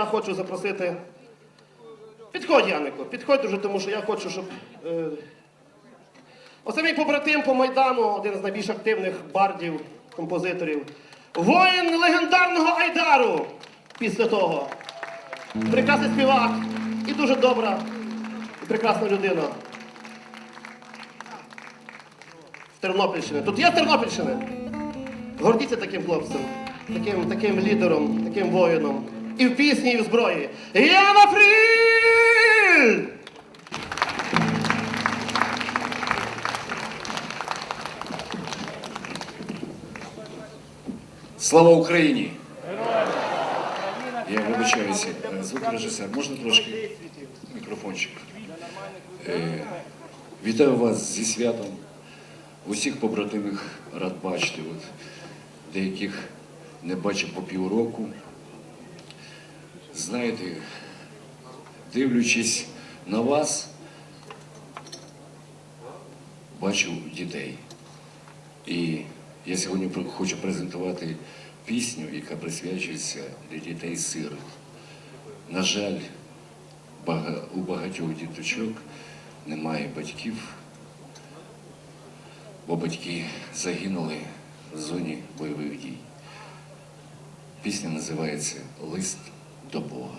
я хочу запросити. Підходь, Янику, підходь дуже, тому що я хочу, щоб. Е... Оце мій побратим по Майдану, один з найбільш активних бардів, композиторів. Воїн легендарного Айдару після того. Прекрасний співак і дуже добра і прекрасна людина. З Тернопільщини. Тут є Тернопільщини. Гордіться таким хлопцем, таким, таким лідером, таким воїном. І в пісні, і в зброї. Яна Фріль! Слава Україні! Я вибачаюся, е, звукорежисер, можна трошки мікрофончик? Е, Вітаю вас зі святом. Усіх побратимих рад бачити. От, деяких не бачив по півроку. Знаєте, дивлячись на вас, бачив дітей. І я сьогодні хочу презентувати пісню, яка присвячується для дітей сирот. На жаль, у багатьох діточок немає батьків, бо батьки загинули в зоні бойових дій. Пісня називається Лист до Бога.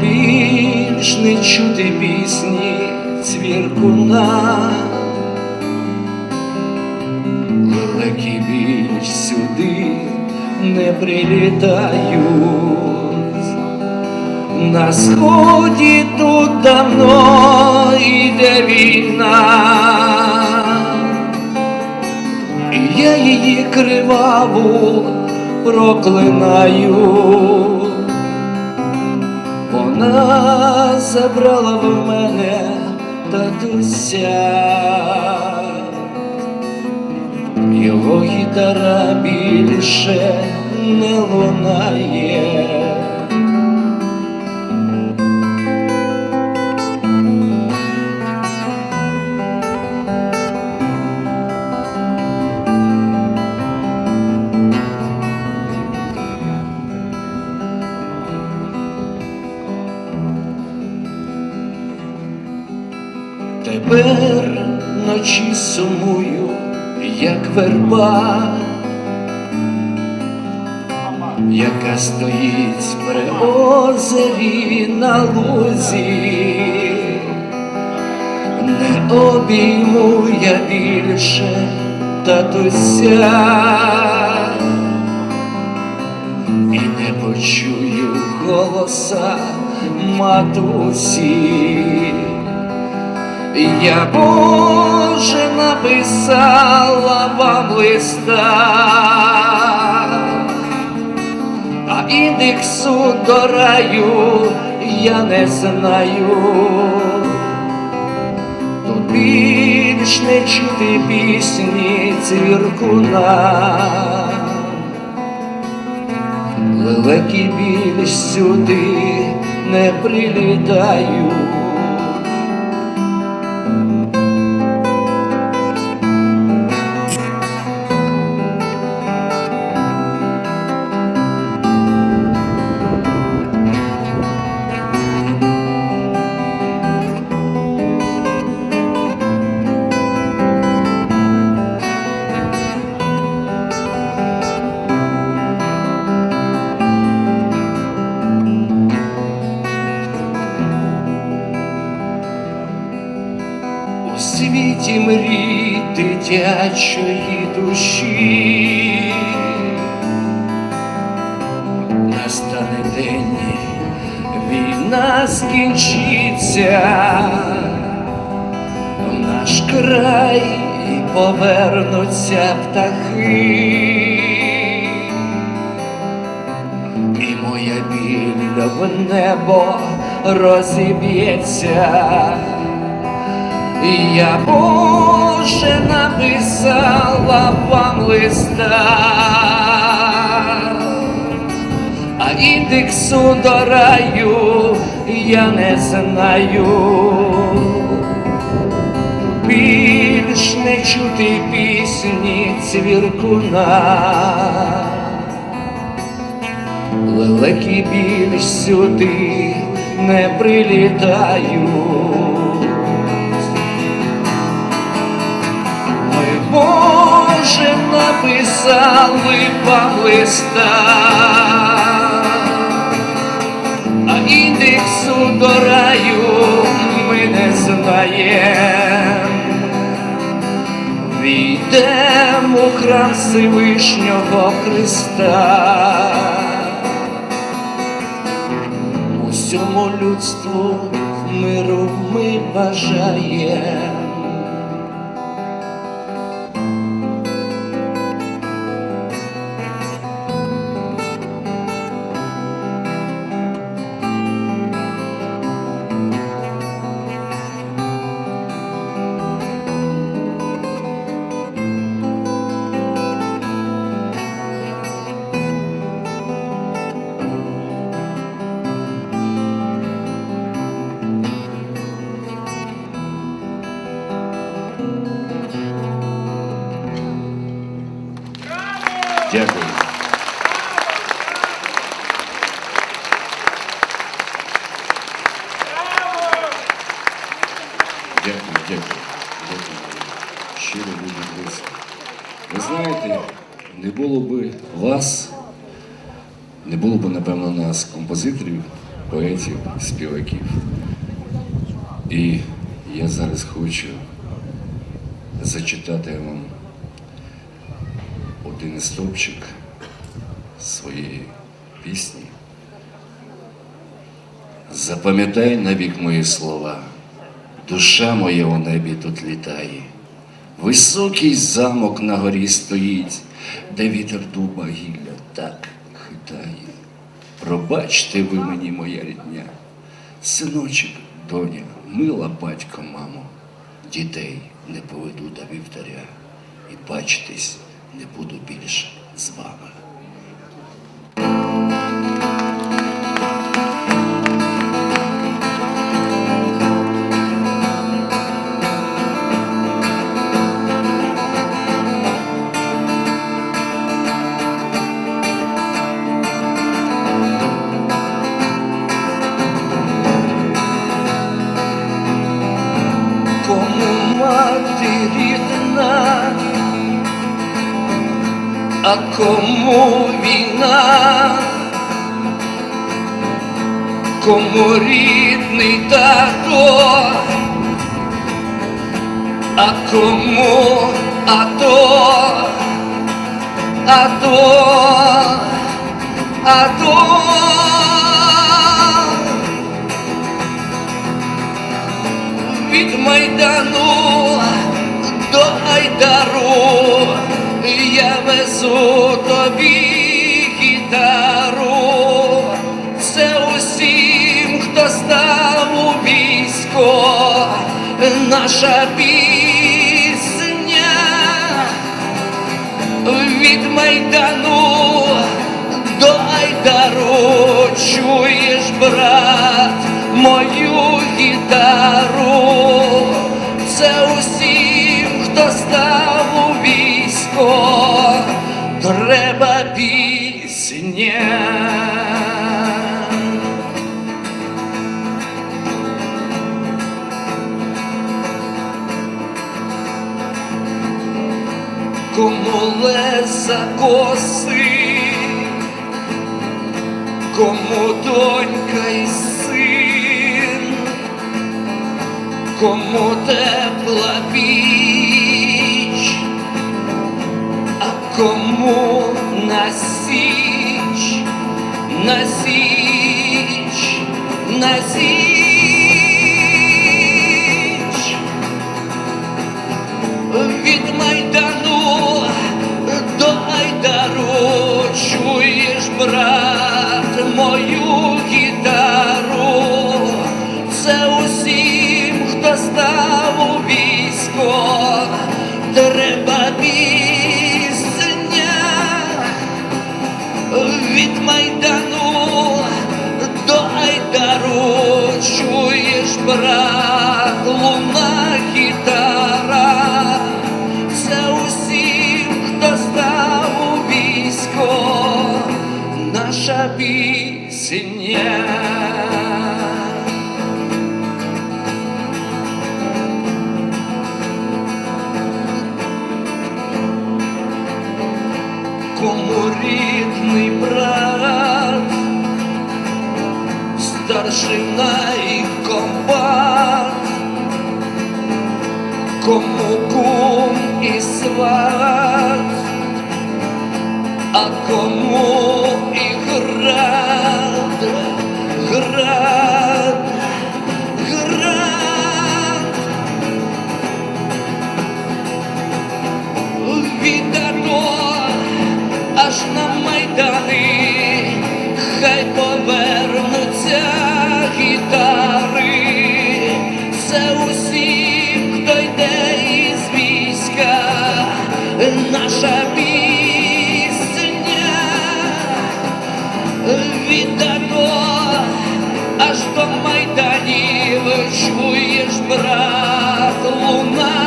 Більш не чути пісні цвіркуна, лелеки більш сюди не прилітають. На сході тут давно йде війна, і я її криваву проклинаю. Вона забрала в мене татуся, його гітара більше не лунає. Ночі сумую, як верба, яка стоїть при озері на лузі, не обійму я більше татуся і не почую голоса матусі. Я Боже написала вам листа, а індексу до раю я не знаю. Тут більш не чути пісні цвіркуна, лелеки більш сюди не прилітають. Дитячої душі. Настане день, війна скінчиться, в наш край повернуться птахи, і моя біль в небо розіб'ється. Я Боже написала вам листа, а індексу до раю я не знаю. Більш не чути пісні цвіркуна. Лелеки більш сюди не прилітають. Боже, написали вам листа, а індексу до раю ми не знаємо. Війдемо в храм Всевишнього Христа. Усьому людству миру ми бажаємо. Дякую. Дякую, дякую. Дякую. Щиро дуже близько. Ви знаєте, не було би вас, не було б, напевно, нас, композиторів, поетів, співаків. І я зараз хочу зачитати вам один стовпчик своєї пісні. Запам'ятай навік мої слова, душа моя у небі тут літає. Високий замок на горі стоїть, де вітер дуба гілля так хитає. Пробачте ви мені, моя рідня, синочок, доня, мила батько, мамо, дітей не поведу до вівтаря і бачитись не буду більше з вами. А кому війна, кому рідний тато, а кому ато, ато, ато. від Майдану до Айдару я везу тобі гітару. Це усім, хто став у військо, наша пісня від Майдану до Айдару чуєш, брат, мою Кому леса коси, кому донька і син, кому тепла піч, а кому на січ, на січ, на січ. Брат, луна гітара, це усім, хто став у військо, наша пісня. Кому рідний брат, старшина і комбат, і сват, а кому наша пісня віддано аж до майданів, чуєш, брат, луна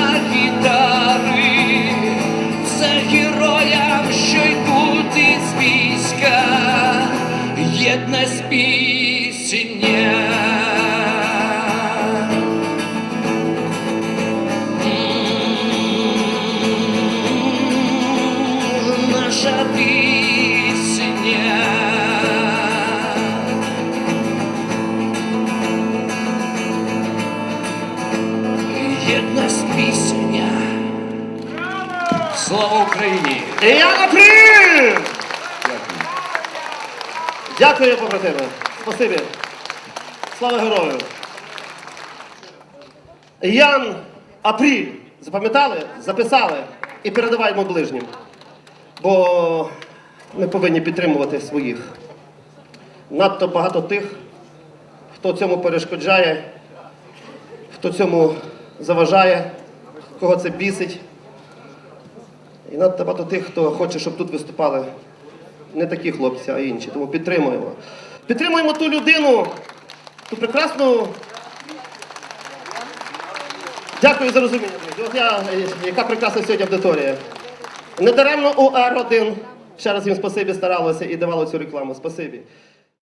І я. Дякую, побратими. Спасибі. Слава герою. Ян Апріль. Запам'ятали? Записали і передаваємо ближнім. Бо ми повинні підтримувати своїх. Надто багато тих, хто цьому перешкоджає, хто цьому заважає, кого це бісить. І надто багато тих, хто хоче, щоб тут виступали не такі хлопці, а інші. Тому підтримуємо. Підтримуємо ту людину, ту прекрасну. Дякую за розуміння. Я, яка прекрасна сьогодні аудиторія. Недаремно УР1. Ще раз їм спасибі старалося і давало цю рекламу. Спасибі.